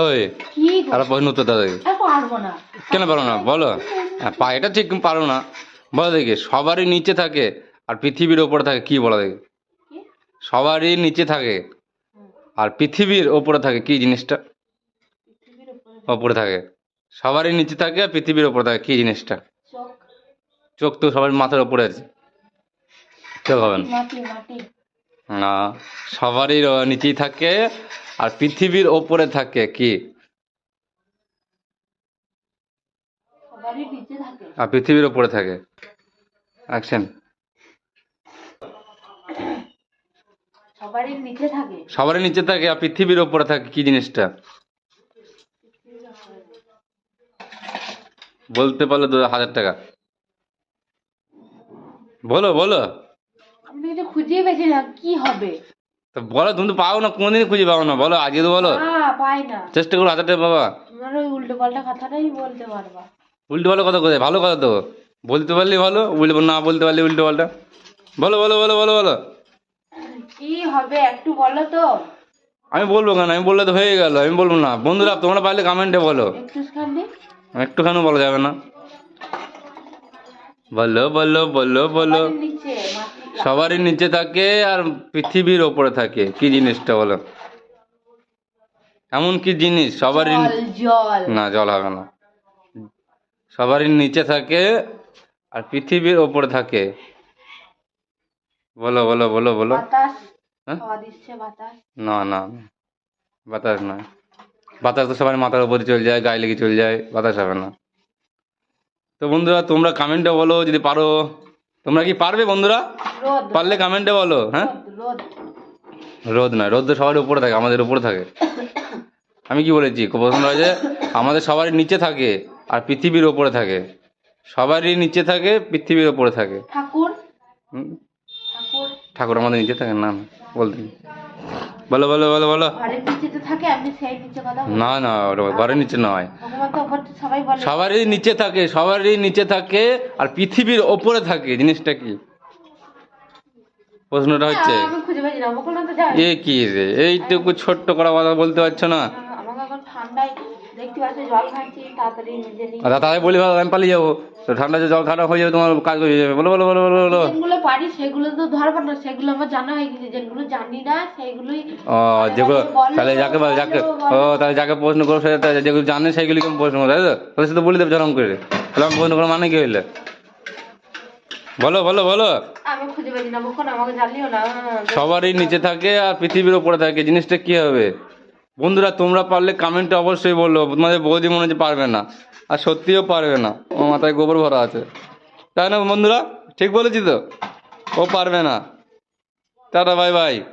ওই আর উত্তর না। কেন পারো না? বলো। হ্যাঁ, পা এটা ঠিক পারো না। বলো দেখি সবারই নিচে থাকে আর পৃথিবীর ওপরে থাকে কি বলো দেখি? সবারই নিচে থাকে আর পৃথিবীর ওপরে থাকে কি জিনিসটা? ওপরে থাকে। সবারই নিচে থাকে আর পৃথিবীর ওপরে থাকে কি জিনিসটা? চোখ। তো সবার মাথার ওপরে আছে। চোখ হবে না। সবারই নিচেই থাকে আর পৃথিবীর ওপরে থাকে কি? আর পৃথিবীর ওপরে থাকে। অ্যাকশন সবারই নিচে থাকে। আর পৃথিবীর ওপরে থাকে কি জিনিসটা? বলতে পারলে দু হাজার টাকা। বলো বলো। খুঁজেই পেয়েছি না কি হবে? তো বলো তুমি তো পাও না কোনোদিন খুঁজে পাও না বলো আজকে তো বলো। না পাই না। চেষ্টা করো হাজার টাকা বাবা। তোমার ওই উল্টো পাল্টা কথাটাই বলতে পারবা। উল্টো ভালো কথা কোথায়? ভালো কথা তো। বলতে পারলে ভালো উল্টো না বলতে পারলে উল্টো পাল্টা। বলো বলো বলো বলো বলো। কি হবে একটু বলো তো। আমি বলব কেন? আমি বললে তো হয়ে গেল আমি বলব না। বন্ধুরা তোমরা পারলে কমেন্টে বলো। একটু একটুখানি বলা যাবে না। বলো বলো বলো বলো। সবারই নিচে থাকে আর পৃথিবীর ওপরে থাকে। কি জিনিসটা বলো? এমন কি জিনিস? সবারই না জল। হবে না। সবারই নিচে থাকে আর পৃথিবীর ওপরে থাকে। বলো বলো বলো বলো। হ্যাঁ? না না। বাতাস নয়। বাতাস তো সবার মাথার উপরে চলে যায় গায়ে লেগে চলে যায়। বাতাস হবে না। তো বন্ধুরা তোমরা কমেন্টে বলো যদি পারো। তোমরা কি পারবে বন্ধুরা? পারলে কমেন্টে বলো হ্যাঁ? রোদ রোদ। রোদ তো সবার উপরে থাকে আমাদের উপরে থাকে। আমি কি বলেছি? প্রশ্ন যে আমাদের সবারই নিচে থাকে আর পৃথিবীর ওপরে থাকে। সবারই নিচে থাকে পৃথিবীর ওপরে থাকে। ঠাকুর? ঠাকুর? আমাদের নিচে থাকে না না, বলতে। বলো বলো বলো বলো। না না ঘরের নিচে নয়। সবারই নিচে থাকে সবারই নিচে থাকে আর পৃথিবীর ওপরে থাকে জিনিসটা কি? প্রশ্নটা হচ্ছে। এ কি রে? এইটুকু ছোট্ট করা কথা বলতে পারছ না? ঠান্ডায় জল খাচ্ছি তাড়াতাড়ি নিজে বলি ভালো আমি পালিয়ে যাব। তো ঠান্ডা জল হয়ে যাবে তোমার কাজ হয়ে যাবে। বলো বলো বলো বলো বলো। যেগুলো পারি সেগুলো তো ধরবো না সেগুলো আমার জানা হয়ে গেছে। যেগুলো জানি না সেগুলোই ও যেগুলো তাহলে যাকে বল- যাকে ও তাহলে যাকে প্রশ্ন করো সে যেগুলো জানে সেইগুলি কেমন প্রশ্ন করো তাই তো? তাহলে সে তো বলে দেবে জরম করে। তাহলে আমি প্রশ্ন করো মানে কি হইলে? বলো বলো বলো। সবারই নিচে থাকে আর পৃথিবীর ওপরে থাকে। জিনিসটা কি হবে? বন্ধুরা, তোমরা পারলে কমেন্টে অবশ্যই বলল তোমাদের বৌদি মনে হচ্ছে পারবে না। আর সত্যিও পারবে না। ও মাথায় গোবর ভরা আছে। তাই না বন্ধুরা? ঠিক বলেছি তো? ও পারবে না। Tata bye bye